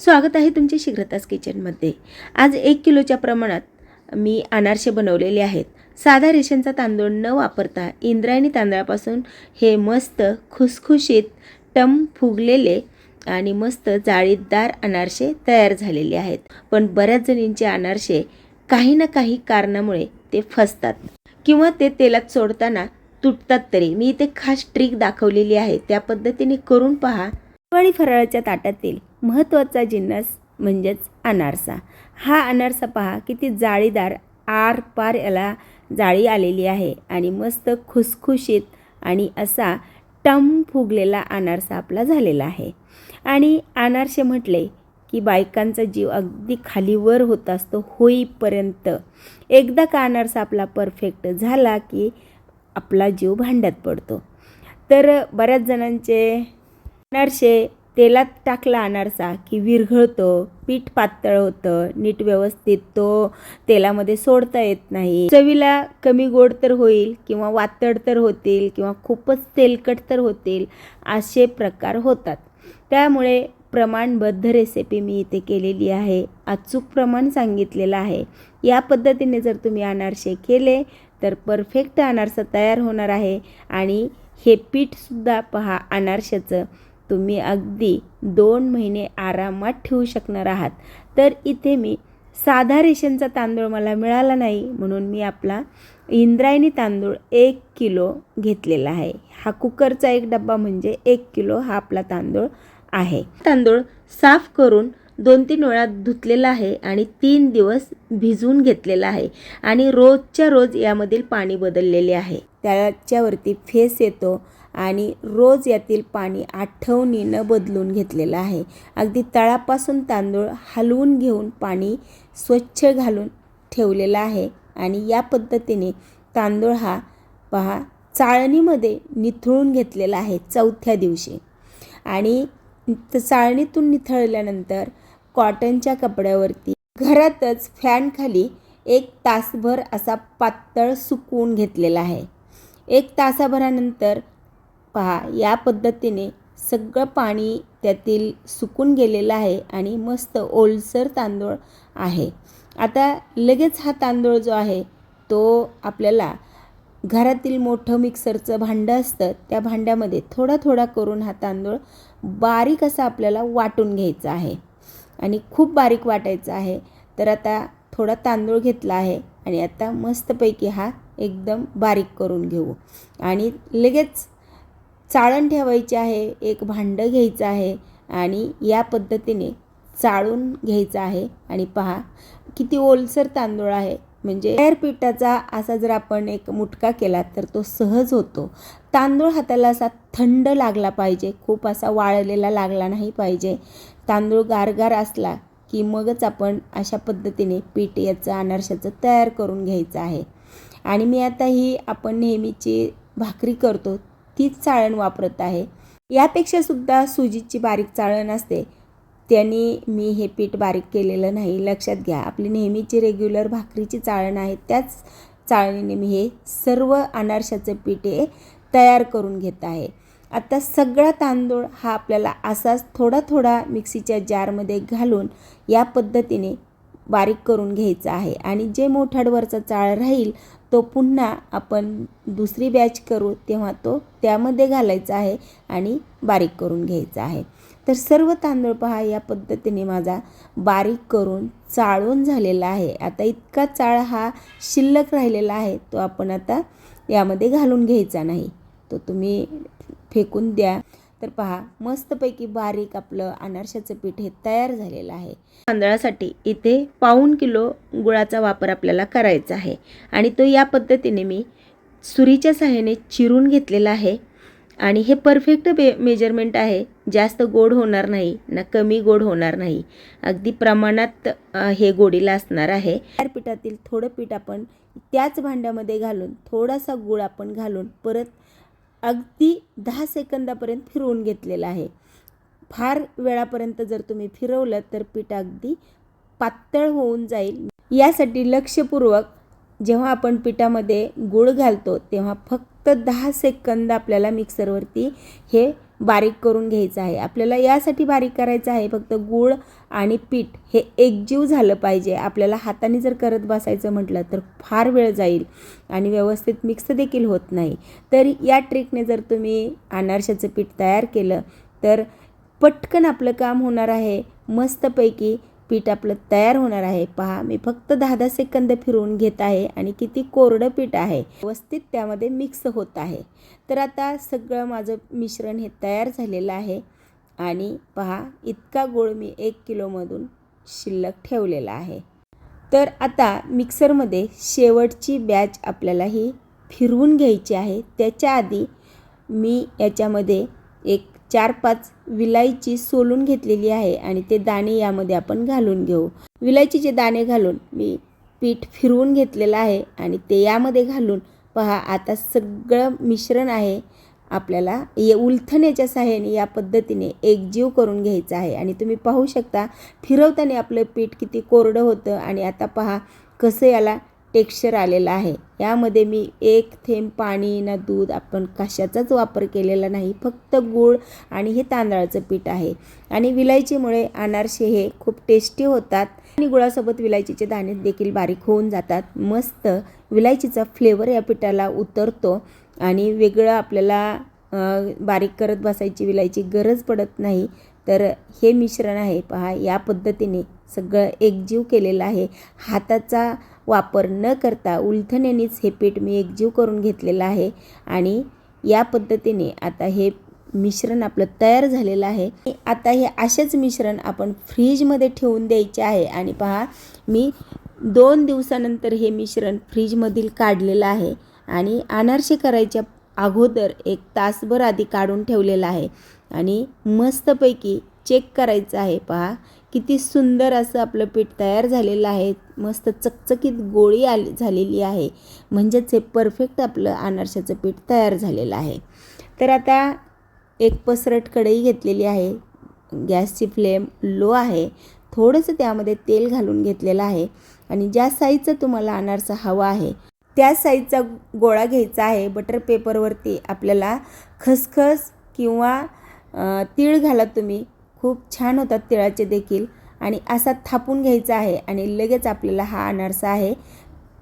स्वागत आहे तुमच्या शीघ्रताच किचनमध्ये. आज एक किलोच्या प्रमाणात मी अनारसे बनवलेले आहेत. साधा रेशनचा तांदूळ न वापरता इंद्रायणी तांदळापासून हे मस्त खुसखुशीत टम फुगलेले आणि मस्त जाळीदार अनारसे तयार झालेले आहेत. पण बऱ्याच जणींचे अनारसे काही ना काही कारणामुळे ते फसतात किंवा ते तेलात सोडताना तुटतात तरी. मी इथे खास ट्रिक दाखवलेली आहे. त्या पद्धतीने करून पहा. आणि फराळाच्या ताटातील महत्त्वाचा जिन्नस म्हणजेच अनारसा. हा अनारसा पहा किती जाळीदार आर पार याला जाळी आलेली आहे आणि मस्त खुसखुशीत आणि असा टम फुगलेला अनारसा आपला झालेला आहे. आणि अनारसे म्हटले की बायकांचा जीव अगदी खालीवर होत असतो होईपर्यंत. एकदा का अनारसा आपला परफेक्ट झाला की आपला जीव भांड्यात पडतो. तर बऱ्याच जणांचे अनारसे तेलात टाकला अनारसा की विरघळतो पीठ पातळ होतं नीट व्यवस्थित तो तेलामध्ये सोडता येत नाही. चवीला कमी गोड तर होईल किंवा वातड तर होतील किंवा खूपच तेलकट तर होतील असे प्रकार होतात. त्यामुळे प्रमाणबद्ध रेसिपी मी इथे केलेली आहे. अचूक प्रमाण सांगितलेलं आहे. या पद्धतीने जर तुम्ही अनारसे केले तर परफेक्ट अनारसा तयार होणार आहे आणि हे पीठसुद्धा पहा अनारशाचं. तुम्ही अगदी दोन महिने आरामात ठेवू शकणार आहात. तर इथे मी साधा रेशनचा तांदूळ मला मिळाला नाही म्हणून मी आपला इंद्रायणी तांदूळ एक किलो घेतलेला आहे. हा कुकरचा एक डब्बा म्हणजे एक किलो हा आपला तांदूळ आहे. तांदूळ साफ करून दोन तीन वेळा धुतलेला आहे आणि तीन दिवस भिजवून घेतलेला आहे. आणि रोजच्या रोज यामधील पाणी बदललेले आहे. त्याच्यावरती फेस येतो आणि रोज यातील पाणी आठवणीनं बदलून घेतलेलं आहे. अगदी तळापासून तांदूळ हलवून घेऊन पाणी स्वच्छ घालून ठेवलेला आहे आणि या पद्धतीने तांदूळ हा पहा चाळणीमध्ये निथळून घेतलेला आहे चौथ्या दिवशी. आणि त- चाळणीतून निथळल्यानंतर कॉटनच्या कपड्यावरती. घरातच फॅनखाली एक तासभर असा पातळ सुकवून घेतलेला आहे. एक तासाभरानंतर पहा या पद्धतीने सगळं पाणी त्यातील सुकून गेलेलं आहे आणि मस्त ओलसर तांदूळ आहे. आता लगेच हा तांदूळ जो आहे तो आपल्याला घरातील मोठं मिक्सरचं भांडं असतं त्या भांड्यामध्ये थोडा थोडा करून हा तांदूळ बारीक असा आपल्याला वाटून घ्यायचा आहे. आणि खूप बारीक वाटायचं आहे. तर आता थोडा तांदूळ घेतला आहे आणि आता मस्तपैकी हा एकदम बारीक करून घेऊ. आणि लगेच चाळण ठेवायची आहे एक भांडं घ्यायचं आहे आणि या पद्धतीने चाळून घ्यायचं आहे. आणि पहा किती ओलसर तांदूळ आहे. म्हणजे तयार पिठाचा असा जर आपण एक मुटका केला तर तो सहज होतो. तांदूळ हाताला असा थंड लागला पाहिजे खूप असा वाळलेला लागला नाही पाहिजे. तांदूळ गारगार असला की मगच आपण अशा पद्धतीने पीठ याचं अनारशाचं तयार करून घ्यायचं आहे. आणि मी आता ही आपण नेहमीची भाकरी करतो तीच चाळण वापरत आहे. यापेक्षा सुद्धा सुजीची बारीक चाळण असते. त्यांनी मी हे पीठ बारीक केलेलं नाही लक्षात घ्या. आपली नेहमीची रेग्युलर भाकरीची चाळण आहे त्याच चाळणीने मी हे सर्व अनारशाचं पीठ हे तयार करून घेत आहे. आता सगळा तांदूळ हा आपल्याला असाच थोडा थोडा मिक्सीच्या जारमध्ये घालून या पद्धतीने बारीक करून घ्यायचा आहे. आणि जे मोठाडवरचा चाळ राहील तो पुन्हा आपण दुसरी बॅच करू तेव्हा तो त्यामध्ये घालायचा आहे आणि बारीक करून घ्यायचा आहे. तर सर्व तांदूळ पहा या पद्धतीने माझा बारीक करून चाळून झालेला आहे. आता इतका चाळ हा शिल्लक राहिलेला आहे तो आपण आता यामध्ये घालून घ्यायचा नाही. तो तुम्ही फेकून द्या. तर पहा मस्तपैकी बारीक आपलं अनारशाचं पीठ हे तयार झालेलं आहे. तांदळासाठी इथे पाऊण किलो गुळाचा वापर आपल्याला करायचा आहे. आणि तो या पद्धतीने मी सुरीच्या सहाय्याने चिरून घेतलेला आहे. आणि हे परफेक्ट बे मेजरमेंट आहे. जास्त गोड होणार नाही ना कमी गोड होणार नाही. अगदी प्रमाणात हे गोडीला असणार आहे. तयार पिठातील थोडं पीठ आपण त्याच भांड्यामध्ये घालून थोडासा गुळ आपण घालून परत अगदी दहा सेकंदापर्यंत फिरवून घेतलेलं आहे. फार वेळापर्यंत जर तुम्ही फिरवलं तर पीठ अगदी पातळ होऊन जाईल. यासाठी लक्षपूर्वक जेव्हा आपण पिठामध्ये गूळ घालतो तेव्हा फक्त दहा सेकंद आपल्याला मिक्सरवरती हे बारीक करून घ्यायचं आहे. आपल्याला यासाठी बारीक करायचं आहे. फक्त गूळ आणि पीठ हे एकजीव झालं पाहिजे. आपल्याला हाताने जर करत बसायचं म्हटलं तर फार वेळ जाईल आणि व्यवस्थित मिक्स देखील होत नाही. तर या ट्रिकने जर तुम्ही अनारशाचं पीठ तयार केलं तर पटकन आपलं काम होणार आहे. मस्तपैकी पीठ आपलं तयार होणार आहे. पहा मी फक्त दहा दहा सेकंद फिरवून घेत आहे आणि किती कोरडं पीठ आहे. व्यवस्थित त्यामध्ये मिक्स होत आहे. तर आता सगळं माझं मिश्रण हे तयार झालेलं आहे आणि पहा इतका गोळ मी एक किलोमधून शिल्लक ठेवलेला आहे. तर आता मिक्सरमध्ये शेवटची बॅच आपल्याला ही फिरवून घ्यायची आहे. त्याच्या आधी मी याच्यामध्ये एक चार पाच विलायची सोलून घेतलेली आहे आणि ते दाणे यामध्ये आपण घालून घेऊ. विलायचीचे दाणे घालून मी पीठ फिरवून घेतलेलं आहे आणि ते यामध्ये घालून पहा आता सगळं मिश्रण आहे. आपल्याला ये उलथण्याच्या सहाय्याने या पद्धतीने एकजीव करून घ्यायचं आहे आणि तुम्ही पाहू शकता फिरवताना आपलं पीठ किती कोरडं होतं आणि आता पहा कसं याला टेक्स्चर आलेलं आहे. यामध्ये मी एक थेंब पाणी ना दूध आपण कशाचाच वापर केलेला नाही फक्त गूळ आणि हे तांदळाचं पीठ आहे. आणि विलायचीमुळे अनारसे हे खूप टेस्टी होतात. आणि गुळासोबत विलायचीचे दाणे देखील बारीक होऊन जातात. मस्त विलायचीचा फ्लेवर या पिठाला उतरतो आणि वेगळं आपल्याला बारीक करत बसायची विलायची गरज पडत नाही. तर हे मिश्रण आहे पहा या पद्धतीने सगळं एकजीव केलेलं आहे. हाताचा वापर न करता उलथण्यानेच हे पीठ मी एकजीव करून घेतलेलं आहे. आणि या पद्धतीने आता हे मिश्रण आपलं तयार झालेलं आहे. आता हे असेच मिश्रण आपण फ्रीजमध्ये ठेवून द्यायचे आहे. आणि पहा मी दोन दिवसानंतर हे मिश्रण फ्रीजमधील काढलेलं आहे. आणि अनारसे करायच्या अगोदर एक तासभर आधी काढून ठेवलेलं आहे. आणि मस्तपैकी चेक करायचं आहे. पहा किती सुंदर असं आपलं पीठ तयार झालेलं आहे. मस्त चकचकीत गोळी आली झालेली आहे. म्हणजेच हे परफेक्ट आपलं अनारशाचं पीठ तयार झालेलं आहे. तर आता एक पसरट कढई घेतलेली आहे. गॅसची फ्लेम लो आहे. थोडंसं त्यामध्ये तेल घालून घेतलेलं आहे. आणि ज्या साईजचा तुम्हाला अनारसा हवा आहे त्या साईजचा गोळा घ्यायचा आहे. बटर पेपरवरती आपल्याला खसखस किंवा तीळ घाला तुम्ही. खूप छान होतात तिळाचे देखील. आणि असा थापून घ्यायचा आहे आणि लगेच आपल्याला हा अनारसा आहे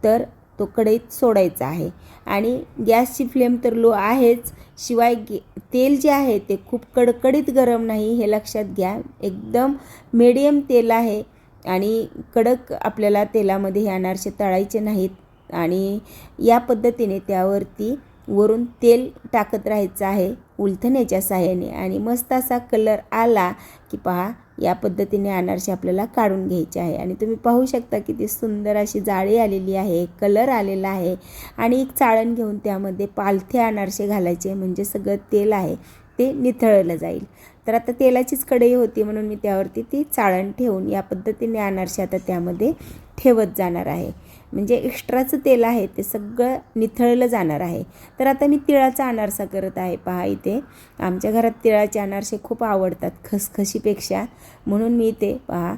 तर तो कढईत सोडायचा आहे. आणि गॅसची फ्लेम तर लो आहेच शिवाय गे तेल जे आहे ते खूप कडकडीत गरम नाही हे लक्षात घ्या. एकदम मीडियम तेल आहे आणि कडक आपल्याला तेलामध्ये हे अनारसे तळायचे नाहीत. आणि या पद्धतीने त्यावरती वरून तेल टाकत राहायचं आहे उलथण्याच्या साह्याने. आणि मस्त असा कलर आला की पहा या पद्धतीने अनारसे आपल्याला काढून घ्यायचे आहे. आणि तुम्ही पाहू शकता किती सुंदर अशी जाळी आलेली आहे कलर आलेला आहे. आणि एक चाळण घेऊन त्यामध्ये पालथे अनारसे घालायचे म्हणजे सगळं तेल आहे ते निथळलं जाईल. तर आता तेलाचीच कढई होती म्हणून मी त्यावरती ती चाळण ठेवून या पद्धतीने अनारसे आता त्यामध्ये ठेवत जाणार आहे. म्हणजे एक्स्ट्राचं तेल आहे ते सगळं निथळलं जाणार आहे. तर आता मी तिळाचा अनारसा करत आहे. पहा इथे. आमच्या घरात तिळाचे अनारसे खूप आवडतात खसखशीपेक्षा. म्हणून मी ते पहा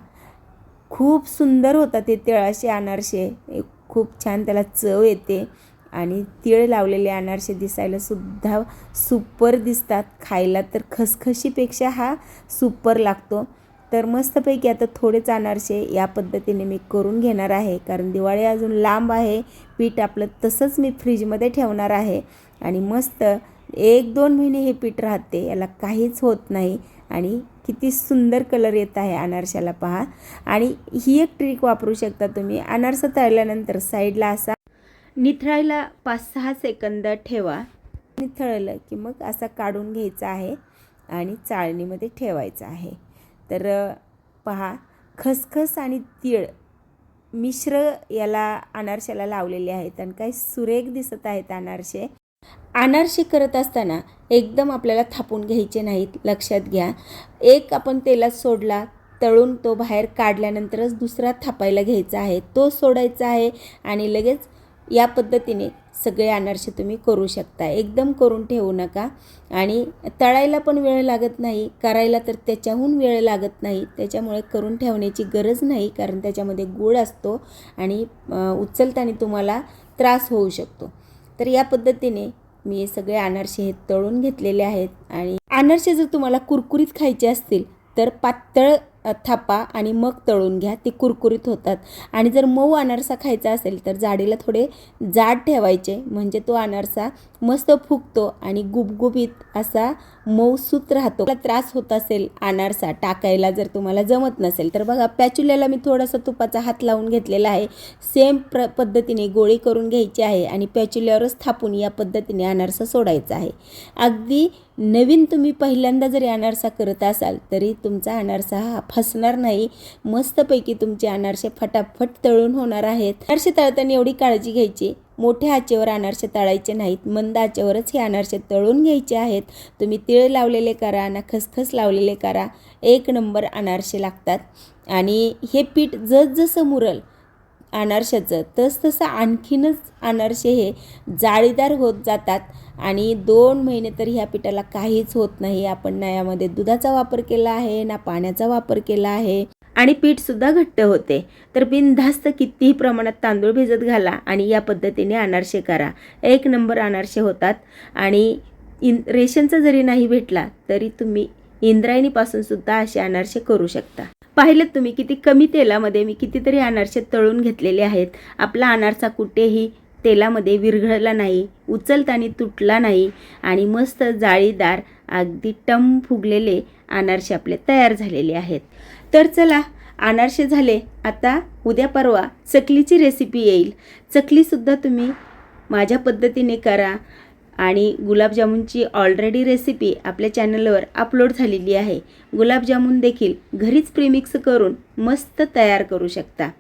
खूप सुंदर होतात ते तिळाचे अनारसे. खूप छान त्याला चव येते. आणि तिळ लावलेले अनारसे दिसायला सुद्धा सुपर दिसतात. खायला तर खसखशीपेक्षा हा सुपर लागतो. तर मस्तपैकी आता थोडेच अनारसे या पद्धतीने मी करून घेणार आहे. कारण दिवाळी अजून लांब आहे. पीठ आपलं तसंच मी फ्रीजमध्ये ठेवणार आहे. आणि मस्त एक दोन महिने हे पीठ राहते. याला काहीच होत नाही. आणि किती सुंदर कलर येत आहे अनारशाला पहा. आणि ही एक ट्रिक वापरू शकता तुम्ही. अनारसा तळल्यानंतर साईडला असा निथळायला पाच सहा सेकंद ठेवा. निथळलं की मग असा काढून घ्यायचा आहे. आणि चाळणीमध्ये ठेवायचा आहे. तर पहा खसखस आणि तीळ मिश्र याला अनारशाला लावलेले आहेत आणि काही सुरेख दिसत आहेत अनारसे. अनारसे करत असताना एकदम आपल्याला थापून घ्यायचे नाहीत लक्षात घ्या. एक आपण तेलात सोडला तळून तो बाहेर काढल्यानंतरच दुसरा थापायला घ्यायचा आहे. तो सोडायचा आहे आणि लगेच या पद्धतीने सगळे अनारसे तुम्ही करू शकता एकदम करून ठेवू नका. आणि तळायला पण वेळ लागत नाही. करायला तर त्याच्याहून वेळ लागत नाही. त्याच्यामुळे करून ठेवण्याची गरज नाही कारण त्याच्यामध्ये गूळ असतो आणि उचलताना तुम्हाला त्रास होऊ शकतो. तर या पद्धतीने मी सगळे अनारसे हे तळून घेतलेले आहेत. आणि अनारसे जर तुम्हाला कुरकुरीत खायचे असतील तर पातळ थापा आणि मग तळून घ्या. ते कुरकुरीत होतात. आणि जर मऊ अनारसा खायचा असेल तर जाडीला थोडे जाड ठेवायचे. म्हणजे तो अनारसा मस्त फुगतो आणि गुबगुबीत असा मऊसूत राहतो. त्रास होत असेल अनारसा टाकायला जर तुम्हाला जमत नसेल तर बघा पॅच्युल्याला मी थोडासा तुपाचा हात लावून घेतलेला आहे. सेम प्र पद्धतीने गोळी करून घ्यायची आहे आणि पॅच्युल्यावरच थापून या पद्धतीने अनारसा सोडायचा आहे. अगदी नवीन तुम्ही पहिल्यांदा जरी अनारसा करत असाल तरी तुमचा अनारसा हा फसणार नाही. मस्तपैकी तुमचे अनारसे फटाफट तळून होणार आहेत. अनारसे तळताना एवढी काळजी घ्यायची मोठ्या आचेवर अनारसे तळायचे नाहीत. मंद आचेवरच हे अनारसे तळून घ्यायचे आहेत. तुम्ही तिळ लावलेले करा ना खसखस लावलेले करा. एक नंबर अनारसे लागतात. आणि हे पीठ जसजसं मुरल अनारशाचं तसतसं आणखीनच अनारसे हे जाळीदार होत जातात आणि दोन महिने तर ह्या पिठाला काहीच होत नाही. आपण ना यामध्ये दुधाचा वापर केला आहे ना पाण्याचा वापर केला आहे. आणि पीठसुद्धा घट्ट होते. तर बिनधास्त कितीही प्रमाणात तांदूळ भिजत घाला आणि या पद्धतीने अनारसे करा. एक नंबर अनारसे होतात. आणि इन रेशनचा जरी नाही भेटला तरी तुम्ही इंद्रायणीपासून सुद्धा असे अनारसे करू शकता. पाहिलं तुम्ही किती कमी तेलामध्ये मी कितीतरी अनारसे तळून घेतलेले आहेत. आपला अनारसा कुठेही तेलामध्ये विरघळला नाही उचलताना तुटला नाही आणि मस्त जाळीदार अगदी टम फुगलेले अनारसे आपले तयार झालेले आहेत. तर चला अनारसे झाले. आता उद्या परवा चकलीची रेसिपी येईल. चकलीसुद्धा तुम्ही माझ्या पद्धतीने करा. आणि गुलाबजामुनची ऑलरेडी रेसिपी आपल्या चॅनलवर अपलोड झालेली आहे. गुलाबजामुन देखील घरीच प्रीमिक्स करून मस्त तयार करू शकता.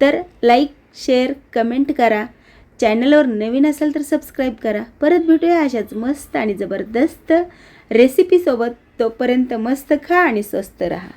तर लाईक शेअर कमेंट करा. चॅनलवर नवीन असाल तर सबस्क्राईब करा. परत भेटूया अशाच मस्त आणि जबरदस्त रेसिपीसोबत तोपर्यंत मस्त खा आणि स्वस्त राहा.